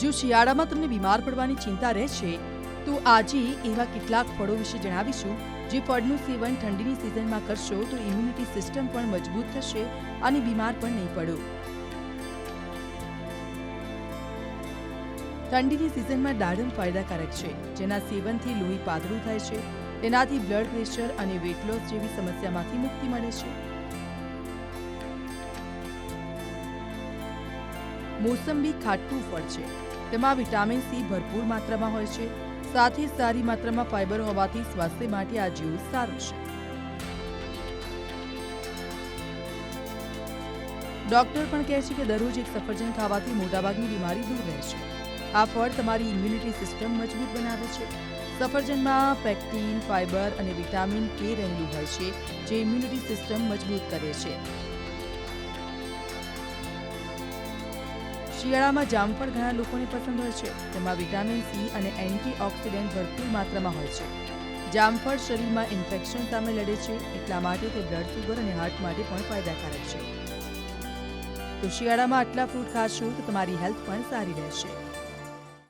જો શિયાળામાં તમને બીમાર પડવાની ચિંતા રહેશે, તો આજે એવા કેટલાક ફળો વિશે જણાવીશું જે ફળનું સેવન ઠંડીની સિઝનમાં કરશો તો ઇમ્યુનિટી સિસ્ટમ પણ મજબૂત થશે અને બીમાર પણ નહીં પડો. ઠંડીની સિઝનમાં દાડમ ફાયદાકારક છે, જેના સેવનથી લોહી પાતળું થાય છે, તેનાથી બ્લડ પ્રેશર અને વેટ લોસ જેવી સમસ્યામાંથી મુક્તિ મળે છે. મોસંબી ખાટું ફળ છે. તેમાં વિટામિન સી ભરપૂર માત્રામાં હોય છે. સાથે સારી માત્રામાં ફાઇબર હોવાથી સ્વાસ્થ્ય માટે આ જ્યુસ સારું છે. ડોક્ટર પણ કહે છે કે દરરોજ એક સફરજન ખાવાથી મોટાભાગની બીમારી દૂર રહે છે. આ ફળ તમારી ઇમ્યુનિટી સિસ્ટમ મજબૂત બનાવે છે. સફરજનમાં પેક્ટિન ફાઇબર અને વિટામિન કે રહેલું હોય છે, જે ઇમ્યુનિટી સિસ્ટમ મજબૂત કરે છે. શિયાળામાં જામફળ ઘણા લોકોને પસંદ હોય છે. તેમાં વિટામિન સી અને એન્ટીઓક્સિડન્ટ ભરપૂર માત્રામાં હોય છે. જામફળ શરીરમાં ઇન્ફેક્શન સામે લડે છે, એટલા માટે તે બ્લડ સુગર અને હાર્ટ માટે પણ ફાયદાકારક છે. તો શિયાળામાં આટલા ફ્રૂટ ખાશો તો તમારી હેલ્થ પણ સારી રહેશે.